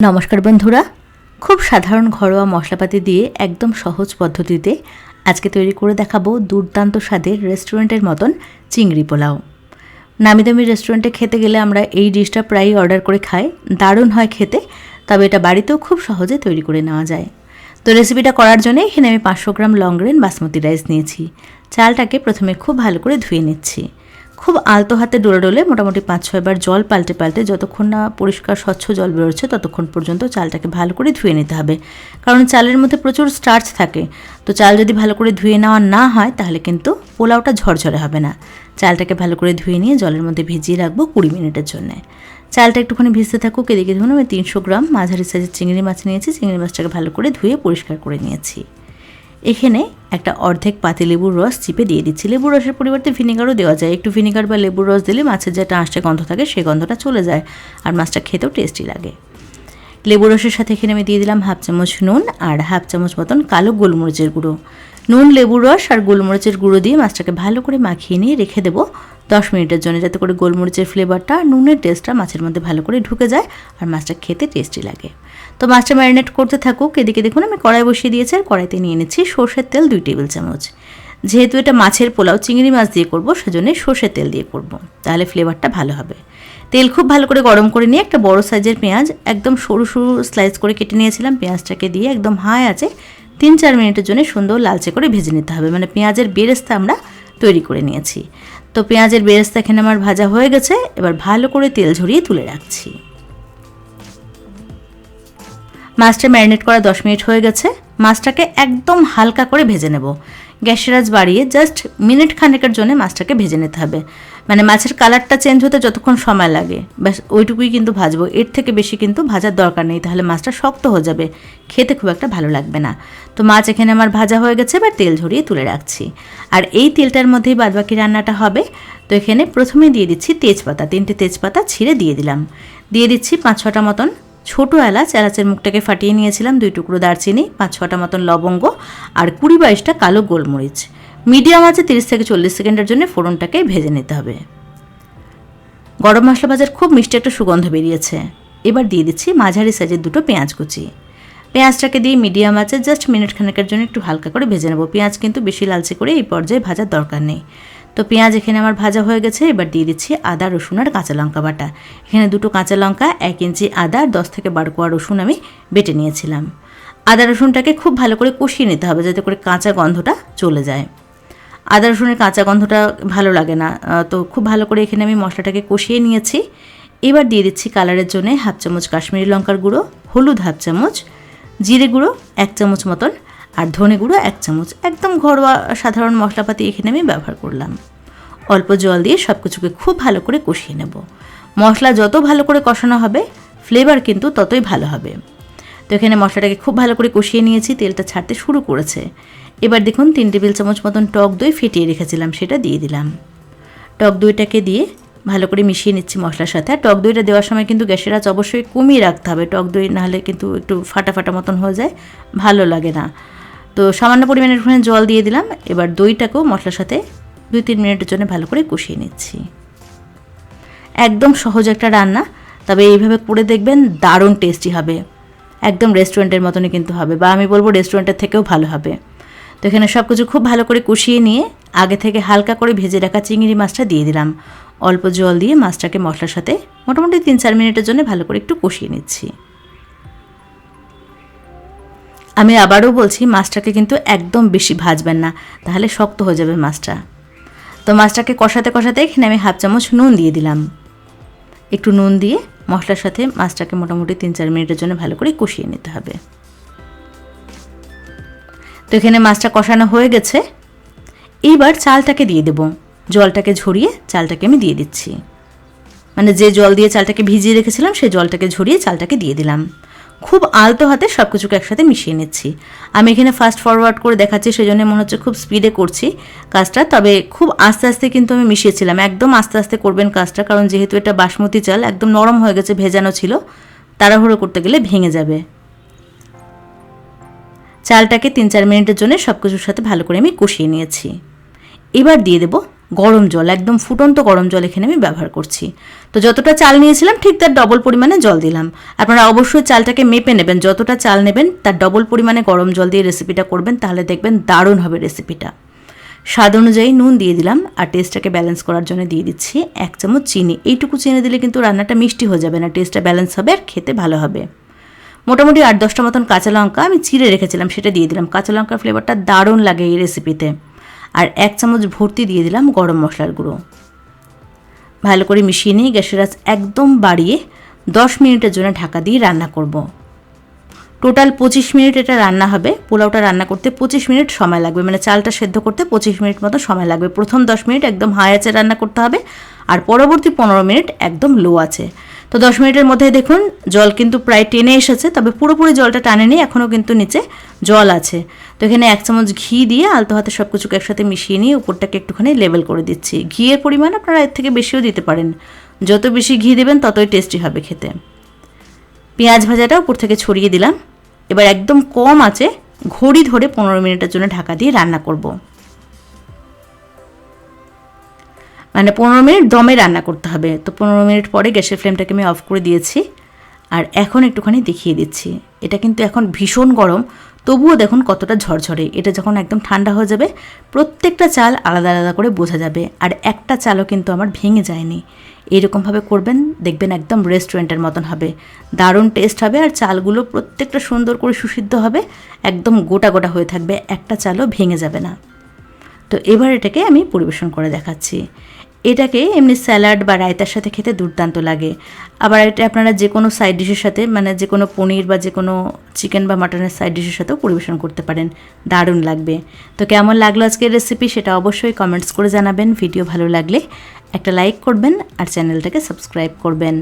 নমস্কার বন্ধুরা। খুব সাধারণ ঘরোয়া মশলাপাতি দিয়ে একদম সহজ পদ্ধতিতে আজকে তৈরি করে দেখাবো দুর্দান্ত স্বাদের রেস্টুরেন্টের মতন চিংড়ি পোলাও। নামি দামি রেস্টুরেন্টে খেতে গেলে আমরা এই ডিশটা প্রায়ই অর্ডার করে খাই। দারুণ হয় খেতে, তবে এটা বাড়িতেও খুব সহজে তৈরি করে নেওয়া যায়। তো রেসিপিটা করার জন্য এখানে আমি পাঁচশো gram long grain basmati rice নিয়েছি। চালটাকে প্রথমে খুব ভালো করে ধুয়ে নিচ্ছি। খুব আলতো হাতে ডোলে ডোলে মোটামুটি পাঁচ ছয়বার জল পাল্টে পাল্টে যতক্ষণ না পরিষ্কার, স্বচ্ছ জল বেরোচ্ছে ততক্ষণ পর্যন্ত চালটাকে ভালো করে ধুয়ে নিতে হবে। কারণ চালের মধ্যে প্রচুর স্টার্চ থাকে। তো চাল যদি ভালো করে ধুয়ে নেওয়া না হয় তাহলে কিন্তু পোলাওটা ঝরঝরে হবে না। চালটাকে ভালো করে ধুয়ে নিয়ে জলের মধ্যে ভিজিয়ে রাখব কুড়ি মিনিটের জন্য। চালটা একটুখানি ভিজতে থাকুক, এদিকে ধরুন আমি তিনশো গ্রাম মাঝারি সাইজের চিংড়ি মাছ নিয়েছি। চিংড়ি মাছটাকে ভালো করে ধুয়ে পরিষ্কার করে নিয়েছি। এখানে একটা অর্ধেক পাতি লেবুর রস চিপে দিয়ে দিচ্ছি। লেবুর রসের পরিবর্তে ভিনেগারও দেওয়া যায়। একটু ভিনেগার বা লেবুর রস দিলে মাছের যে একটা আঁশটা গন্ধ থাকে সেই গন্ধটা চলে যায় আর মাছটা খেতেও টেস্টি লাগে। লেবু রসের সাথে এখানে আমি দিয়ে দিলাম হাফ চামচ নুন আর হাফ চামচ মতন কালো গোলমরিচের গুঁড়ো। নুন লেবুর রস আর গোলমরিচের গুঁড়ো দিয়ে মাছটাকে ভালো করে মাখিয়ে নিয়ে রেখে দেবো। দশ মিনিটের জন্য যাতে করে গোলমরিচের ফ্লেভারটা নুনের টেস্টটা মাছের মধ্যে ভালো করে ঢুকে যায় আর মাছটা খেতে টেস্টি লাগে। তো মাছটা ম্যারিনেট করতে থাকুক। এদিকে দেখুন, আমি কড়াই বসিয়ে দিয়েছি আর কড়াইতে নিয়ে নিচ্ছি সর্ষের তেল দুই টেবিল চামচ। যেহেতু এটা মাছের পোলাও, চিংড়ি মাছ দিয়ে করব, সেজন্য সর্ষের তেল দিয়ে করব। তাহলে ফ্লেভারটা ভালো হবে। তেল খুব ভালো করে গরম করে নিয়ে একটা বড় সাইজের পেঁয়াজ, একদম সরু সরু স্লাইস করে কেটে নিয়েছিলাম। পেঁয়াজটাকে দিয়ে একদম হাই আছে তিন চার মিনিটের জন্য সুন্দর লালচে করে ভেজে নিতে হবে। মানে পেঁয়াজের বেরেস্তা আমরা তৈরি করে নিয়েছি। তো পেঁয়াজের বেরেস্তা এখানে আমার ভাজা হয়ে গেছে। এবার ভালো করে তেল ঝরিয়ে তুলে রাখছি। মাছটা ম্যারিনেট করা দশ মিনিট হয়ে গেছে। মাছটাকে একদম হালকা করে ভেজে নেব। গ্যাসের আঁচ বাড়িয়ে জাস্ট মিনিট খানেকের জন্য মাছটাকে ভেজে নিতে হবে। মানে মাছের কালারটা চেঞ্জ হতে যতক্ষণ সময় লাগে। ব্যাস, ওইটুকুই কিন্তু ভাজবো। এর থেকে বেশি কিন্তু ভাজার দরকার নেই, তাহলে মাছটা শক্ত হয়ে যাবে। খেতে খুব একটা ভালো লাগবে না। তো মাছ এখানে আমার ভাজা হয়ে গেছে, এবার তেল ঝরিয়ে তুলে রাখছি। আর এই তেলটার মধ্যেই বাদবাকি রান্নাটা হবে। তো এখানে প্রথমে দিয়ে দিচ্ছি তেজপাতা। তিনটে তেজপাতা ছিঁড়ে দিয়ে দিলাম। দিয়ে দিচ্ছি পাঁচ ছটা মতন ছোটো এলাচ। এলাচের মুখটাকে ফাটিয়ে নিয়েছিলাম দুই টুকরো দারচিনি, পাঁচ ছটা মতন লবঙ্গ আর কুড়ি বাইশটা কালো গোলমরিচ। মিডিয়াম আছে তিরিশ থেকে চল্লিশ সেকেন্ডের জন্য ফোড়নটাকে ভেজে নিতে হবে। গরম মশলা ভাজার খুব মিষ্টি একটা সুগন্ধ বেরিয়েছে। এবার দিয়ে দিচ্ছি মাঝারি সাইজের দুটো পেঁয়াজ কুচি। পেঁয়াজটাকে দিয়ে মিডিয়াম আছে জাস্ট মিনিট খানেকের জন্য একটু হালকা করে ভেজে নেব। পেঁয়াজ কিন্তু বেশি লালচে করে এই পর্যায়ে ভাজার দরকার নেই। তো পেঁয়াজ এখানে আমার ভাজা হয়ে গেছে, এবার দিয়ে দিচ্ছি আদা, রসুন আর কাঁচা লঙ্কা বাটা। এখানে দুটো কাঁচা লঙ্কা, এক ইঞ্চি আদা, আর দশ থেকে বারো কোয়া রসুন আমি বেটে নিয়েছিলাম। আদা, রসুনটাকে খুব ভালো করে কষিয়ে নিতে হবে যাতে করে কাঁচা গন্ধটা চলে যায়। আদা রসুনের কাঁচা গন্ধটা ভালো লাগে না। তো খুব ভালো করে এখানে আমি মশলাটাকে কষিয়ে নিয়েছি। এবার দিয়ে দিচ্ছি কালারের জন্য হাফ চামচ কাশ্মীরি লঙ্কার গুঁড়ো, হলুদ হাফ চামচ, জিরে গুঁড়ো এক চামচ মতন, আর ধনে গুঁড়ো এক চামচ। একদম ঘরোয়া সাধারণ মশলাপাতি এখানে আমি ব্যবহার করলাম। অল্প জল দিয়ে সব কিছুকে খুব ভালো করে কষিয়ে নেব। মশলা যত ভালো করে কষানো হবে ফ্লেভার কিন্তু ততই ভালো হবে। তো এখানে মশলাটাকে খুব ভালো করে কষিয়ে নিয়েছি, তেলটা ছাড়তে শুরু করেছে। এবার দেখুন, তিন টেবিল চামচ মতন টক দই ফেটিয়ে রেখেছিলাম, সেটা দিয়ে দিলাম। টক দইটাকে দিয়ে ভালো করে মিশিয়ে নিচ্ছি মশলার সাথে। আর টক দইটা দেওয়ার সময় কিন্তু গ্যাসের আঁচ অবশ্যই কমিয়ে রাখতে হবে। টক দই নাহলে কিন্তু একটু ফাটা ফাটা মতন হয়ে যায়, ভালো লাগে না। তো সামান্য পরিমাণে একটুখানি জল দিয়ে দিলাম। এবার দইটাকেও মশলার সাথে দুই তিন মিনিটের জন্য ভালো করে কষিয়ে নিচ্ছি। একদম সহজ একটা রান্না, তবে এইভাবে করে দেখবেন দারুণ টেস্টি হবে। একদম রেস্টুরেন্টের মতনই কিন্তু হবে বা আমি বলব রেস্টুরেন্টের থেকেও ভালো হবে। তো এখানে সব কিছু খুব ভালো করে কষিয়ে নিয়ে আগে থেকে হালকা করে ভেজে রাখা চিংড়ি মাছটা দিয়ে দিলাম। অল্প জল দিয়ে মাছটাকে মশলার সাথে মোটামুটি তিন চার মিনিটের জন্য ভালো করে একটু কষিয়ে নিচ্ছি। আমি আবারও বলছি, মাছটাকে কিন্তু একদম বেশি ভাজবেন না, তাহলে শক্ত হয়ে যাবে মাছটা। তো মাছটাকে কষাতে কষাতে এখানে আমি হাফ চামচ নুন দিয়ে দিলাম। একটু নুন দিয়ে মশলার সাথে মাছটাকে মোটামুটি তিন চার মিনিটের জন্য ভালো করে কষিয়ে নিতে হবে। তো এখানে মাছটা কষানো হয়ে গেছে। এইবার চালটাকে দিয়ে দেব। জলটাকে ঝরিয়ে চালটাকে আমি দিয়ে দিচ্ছি। মানে যে জল দিয়ে চালটাকে ভিজিয়ে রেখেছিলাম সেই জলটাকে ঝরিয়ে চালটাকে দিয়ে দিলাম। খুব আলতো হাতে সব কিছুকে একসাথে মিশিয়ে নিচ্ছি। আমি এখানে ফাস্ট ফরওয়ার্ড করে দেখাচ্ছি, সেজন্য মনে হচ্ছে খুব স্পিডে করছি কাজটা। তবে খুব আস্তে আস্তে কিন্তু আমি মিশিয়েছিলাম। একদম আস্তে আস্তে করবেন কাজটা, কারণ যেহেতু এটা বাসমতি চাল, একদম নরম হয়ে গেছে, ভেজানো ছিল, তাড়াহুড়ো করতে গেলে ভেঙে যাবে। চালটাকে তিন চার মিনিটের জন্য সব কিছুর সাথে ভালো করে আমি কষিয়ে নিয়েছি। এবার দিয়ে দেব গরম জল, একদম ফুটন্ত গরম জল এখানে আমি ব্যবহার করছি। তো যতটা চাল নিয়েছিলাম, ঠিক তার ডবল পরিমাণে জল দিলাম। আপনারা অবশ্যই চালটাকে মেপে নেবেন, যতটা চাল নেবেন, তার ডবল পরিমাণে গরম জল দিয়ে রেসিপিটা করবেন, তাহলে দেখবেন দারুণ হবে রেসিপিটা স্বাদ অনুযায়ী নুন দিয়ে দিলাম, আর টেস্টটাকে ব্যালেন্স করার জন্য দিয়ে দিচ্ছি এক চামচ চিনি। এইটুকু চিনি দিলে কিন্তু রান্নাটা মিষ্টি হয়ে যাবে না টেস্টটা ব্যালেন্স হবে আর খেতে ভালো হবে। মোটামুটি আট দশটা মতন কাঁচা লঙ্কা আমি চিড়ে রেখেছিলাম, সেটা দিয়ে দিলাম। কাঁচা লঙ্কার ফ্লেভারটা দারুণ লাগে এই রেসিপিতে আর এক চামচ ভর্তি দিয়ে দিলাম গরম মশলার গুঁড়ো। ভালো করে মিশিয়ে নিয়ে গ্যাসের আঁচ একদম বাড়িয়ে দশ মিনিটের জন্য ঢাকা দিয়ে রান্না করব। টোটাল পঁচিশ মিনিট এটা রান্না হবে। পোলাওটা রান্না করতে পঁচিশ মিনিট সময় লাগবে। মানে চালটা সেদ্ধ করতে পঁচিশ মিনিট মতো সময় লাগবে। প্রথম দশ মিনিট একদম হাই আছে রান্না করতে হবে। আর পরবর্তী পনেরো মিনিট একদম লো আছে তো দশ মিনিটের মধ্যে দেখুন, জল কিন্তু প্রায় টেনে এসেছে, তবে পুরোপুরি জলটা টানেনি, এখনও কিন্তু নিচে জল আছে। তো এখানে এক চামচ ঘি দিয়ে আলতো হাতে সব কিছুকে একসাথে মিশিয়ে নিয়ে উপরটাকে একটুখানি লেবেল করে দিচ্ছি। ঘিয়ের পরিমাণ আপনারা এর থেকে বেশিও দিতে পারেন। যত বেশি ঘি দেবেন, ততই টেস্টি হবে খেতে। পেঁয়াজ ভাজাটা উপর থেকে ছড়িয়ে দিলাম। এবার একদম কম আছে, ঘড়ি ধরে পনেরো মিনিটের জন্য ঢাকা দিয়ে রান্না করব। মানে পনেরো মিনিট দমে রান্না করতে হবে। তো পনেরো মিনিট পরে গ্যাসের ফ্লেমটাকে আমি অফ করে দিয়েছি। আর এখন একটুখানি দেখিয়ে দিচ্ছি। এটা কিন্তু এখন ভীষণ গরম। তবুও দেখুন কতটা ঝরঝরে। এটা যখন একদম ঠান্ডা হয়ে যাবে, প্রত্যেকটা চাল আলাদা আলাদা করে বোঝা যাবে। আর একটা চালও কিন্তু আমার ভেঙে যায়নি। এইরকমভাবে করবেন, দেখবেন একদম রেস্টুরেন্টের মতন হবে। দারুণ টেস্ট হবে আর চালগুলো প্রত্যেকটা সুন্দর করে সুসিদ্ধ হবে। একদম গোটা গোটা হয়ে থাকবে। একটা চালও ভেঙে যাবে না। তো এবার এটাকে আমি পরিবেশন করে দেখাচ্ছি। এটাকে এমনি স্যালাড বা রায়তার সাথে খেতে দুর্দান্ত লাগে। আবার এটা আপনারা যে কোনো সাইড ডিশের সাথে মানে যে কোনো পনির বা যে কোনো চিকেন বা মাটনের সাইড ডিশের সাথেও পরিবেশন করতে পারেন। দারুণ লাগবে। তো কেমন লাগল আজকের রেসিপি সেটা অবশ্যই কমেন্টস করে জানাবেন। ভিডিও ভালো লাগলে একটা লাইক করবেন আর চ্যানেলটাকে সাবস্ক্রাইব করবেন।